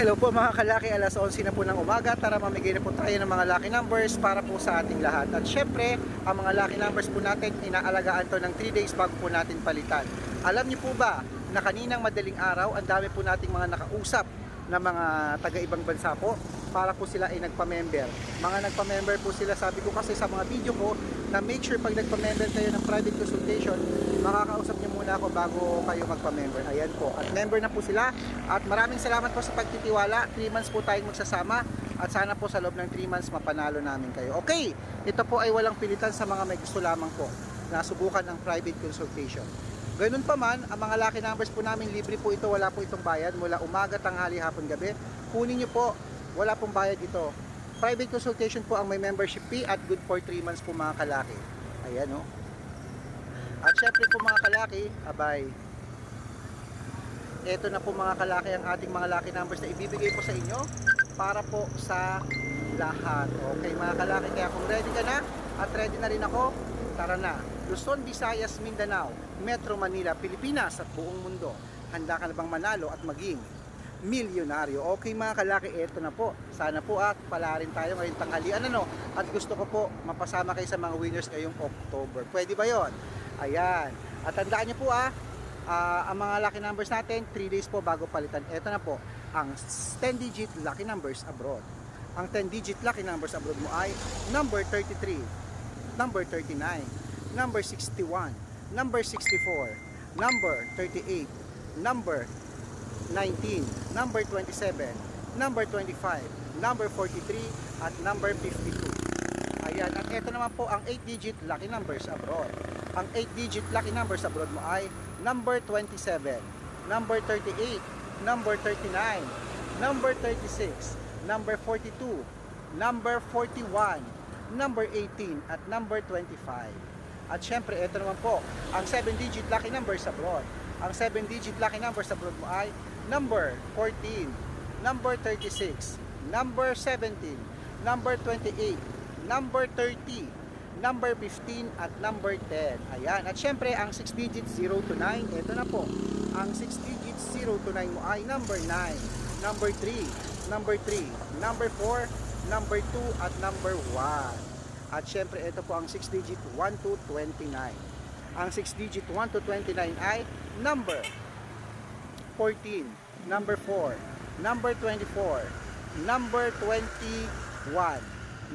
Hello po mga kalaki, alas 11 na po ng umaga. Tara mamigay na po tayo ng mga lucky numbers para po sa ating lahat. At syempre, ang mga lucky numbers po natin, inaalagaan to ng 3 days bago po natin palitan. Alam niyo po ba na kaninang madaling araw, ang dami po nating mga nakausap na mga taga-ibang bansa po para po sila ay nagpa-member. Mga nagpa-member po sila, sabi ko kasi sa mga video ko, na make sure pag nagpa-member kayo ng private consultation, makakausap niyo muna ako bago kayo magpa-member. Ayan po. At member na po sila. At maraming salamat po sa pagtitiwala. 3 months po tayong magsasama. At sana po sa loob ng 3 months mapanalo namin kayo. Okay, ito po ay walang pilitan sa mga may gusto lamang po na subukan ang private consultation. Ganun pa man, ang mga lucky numbers po namin, libre po ito, wala po itong bayad. Mula umaga, tanghali, hapon, gabi. Kunin nyo po, wala pong bayad ito. Private consultation po ang may membership fee at good for 3 months po mga kalaki. Ayan o. At syempre po mga kalaki, abay, ito na po mga kalaki ang ating mga lucky numbers na ibibigay po sa inyo para po sa lahat. Okay mga kalaki, kaya kung ready ka na at ready na rin ako, tara na. Luzon, Visayas, Mindanao, Metro Manila, Pilipinas at buong mundo. Handa ka na bang manalo at maging milyonaryo? Okay mga kalaki, eto na po. Sana po at pala rin tayo ngayong tanghalian ano. At gusto ko po mapasama kayo sa mga winners ngayong October. Pwede ba yon? Ayan. At tandaan niyo po ah, ah, ang mga lucky numbers natin, 3 days po bago palitan. Ito na po, ang 10-digit lucky numbers abroad. Ang 10-digit lucky numbers abroad mo ay number 33, number 39, number 61, number 64, number 38, number 19, number 27, number 25, number 43, at number 52. Ayan, at ito naman po ang 8-digit lucky numbers abroad. Ang 8-digit lucky numbers abroad mo ay number 27, number 38, number 39, number 36, number 42, number 41, number 18, at number 25. At syempre, ito naman po, ang 7-digit lucky numbers abroad. Ang 7-digit lucky numbers abroad mo ay number 14, number 36, number 17, number 28, number 30, number 15, at number 10. Ayan. At syempre, ang 6 digits 0 to 9, ito na po. Ang 6 digits 0 to 9 mo ay number 9, number 3, number 3, number 4, number 2, at number 1. At syempre, ito po ang 6 digit 1 to 29. Ang 6 digit 1 to 29 ay number 14, number 4, number 24, number 21,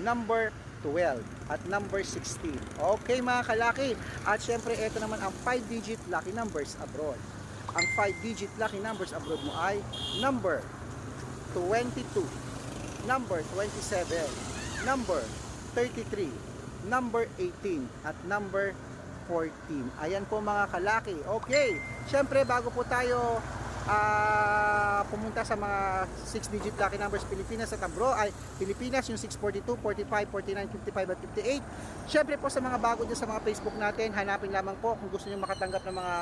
number 12, at number 16. Okay mga kalaki. At syempre, ito naman ang 5 digit lucky numbers abroad. Ang 5 digit lucky numbers abroad mo ay number 22, number 27, number 33, number 18, at number 14. Ayan po mga kalaki. Okay, syempre bago po tayo ah, pumunta sa mga 6-digit lucky numbers Pilipinas at abro ay Pilipinas yung 642, 45, 49, 55 at 58. Syempre po sa mga bago dyan sa mga Facebook natin, hanapin lamang po kung gusto niyo makatanggap ng mga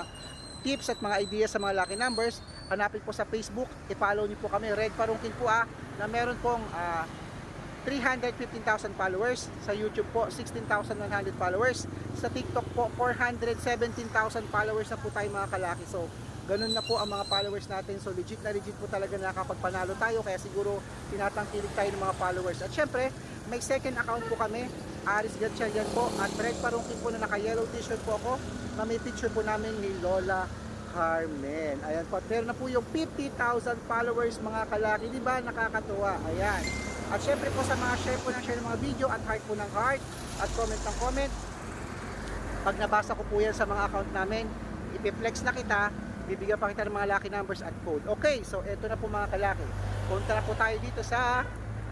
tips at mga ideas sa mga lucky numbers, hanapin po sa Facebook, i-follow niyo po kami, Red Parungkin po ah, na meron pong ah, 315,000 followers. Sa YouTube po, 16,100 followers. Sa TikTok po, 417,000 followers na po tayo mga kalaki. So, ganun na po ang mga followers natin. So, legit na legit po talaga nakakapagpanalo tayo. Kaya siguro, tinatangkilik tayo ng mga followers. At syempre, may second account po kami. Aris Gatchalian po. At Red Parungkin po na naka-yellow t-shirt po ako. Na may picture po namin ni Lola Carmen. Ayan po. At meron na po yung 50,000 followers mga kalaki. Di ba? Nakakatuwa. Ayan. At syempre po sa mga share po ng share ng mga video at heart po ng heart at comment ng comment. Pag nabasa ko po yan sa mga account namin, ipiflex na kita, bibigyan pa kita ng mga lucky numbers at code. Okay, so eto na po mga kalaki. Na po tayo dito sa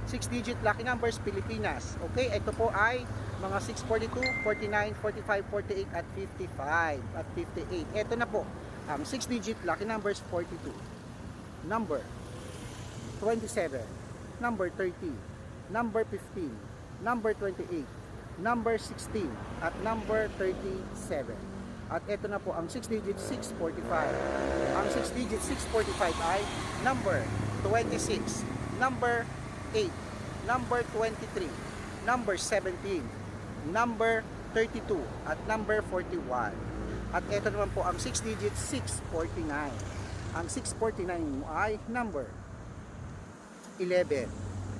6-digit lucky numbers Pilipinas. Okay, ito po ay mga 642, 49, 45, 48 at 55 at 58. Ito na po ang 6-digit lucky numbers 42. Number 27, number 30, number 15, number 28, number 16, at number 37. At ito na po ang 6 digit 645. Ang 6 digit 645 ay number 26, number 8, number 23, number 17, number 32, at number 41. At ito naman po ang 6 digit 649. Ang 649 mo ay number 11,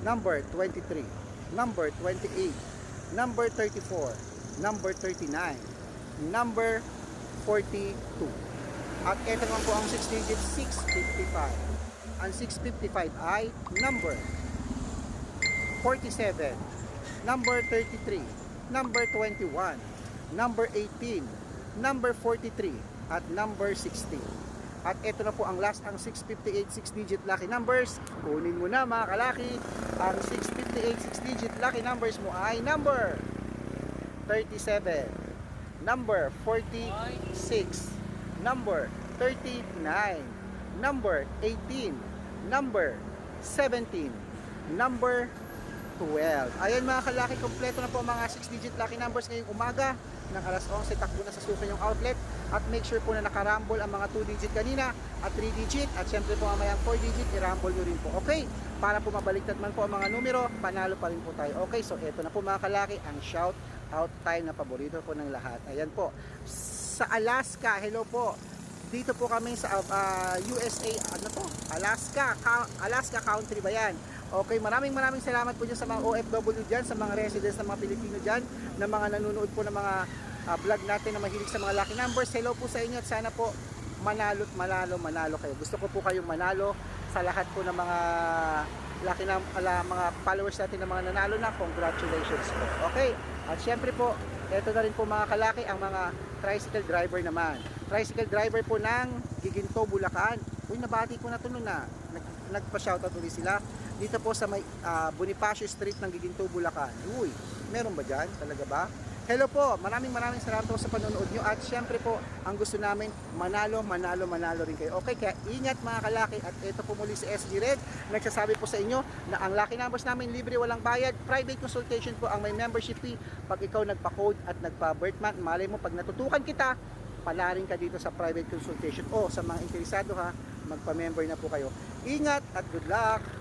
number 23, number 28, number 34, number 39, number 42. At ito naman po ang 6 digit 655. Ang 655 ay number 47, number 33, number 21, number 18, number 43, at number 16. At ito na po ang last, ang 658 6-digit lucky numbers. Kunin mo na mga kalaki. Ang 658 6-digit lucky numbers mo ay number 37, number 46, number 39, number 18, number 17, number 12. Ayan mga kalaki, kompleto na po mga 6-digit lucky numbers ngayong umaga ng alas 11, takbo na sa suka yung outlet at make sure po na nakarambol ang mga 2-digit kanina at 3-digit at syempre po mamaya ang 4-digit, i-rumble nyo rin po. Okay? Para po mabaliktad man po ang mga numero, panalo pa rin po tayo. Okay, so eto na po mga kalaki, ang shout out time na paborito po ng lahat. Ayan po. Sa Alaska, hello po. Dito po kami sa ah, USA, ano to? Alaska, Ka- Alaska country ba yan? Okay, maraming maraming salamat po dyan sa mga OFW dyan, sa mga residents ng mga Pilipino dyan, na mga nanonood po ng mga ah, vlog natin na mahilig sa mga lucky numbers. Hello po sa inyo at sana po manalo at manalo, manalo kayo. Gusto ko po kayong manalo sa lahat po ng mga lucky num ala, mga followers natin na mga nanalo na. Congratulations po. Okay, at syempre po, eto na rin po mga kalaki ang mga tricycle driver naman. Tricycle driver po ng Giginto, Bulacan. Uy, nabati ko na to noon na. Nag, nagpa-shoutout ulit sila. Dito po sa may ah, Bonifacio Street ng Giginto, Bulacan. Uy, meron ba dyan? Talaga ba? Hello po, maraming maraming salamat po sa panonood nyo at syempre po, ang gusto namin, manalo, manalo, manalo rin kayo. Okay, kaya ingat mga kalaki at ito po muli si SG Red, nagsasabi po sa inyo na ang lucky numbers namin libre, walang bayad, private consultation po ang may membership fee pag ikaw nagpa-code at nagpa-birthmark, malay mo pag natutukan kita, palarin ka dito sa private consultation o sa mga interesado ha, magpa-member na po kayo. Ingat at good luck!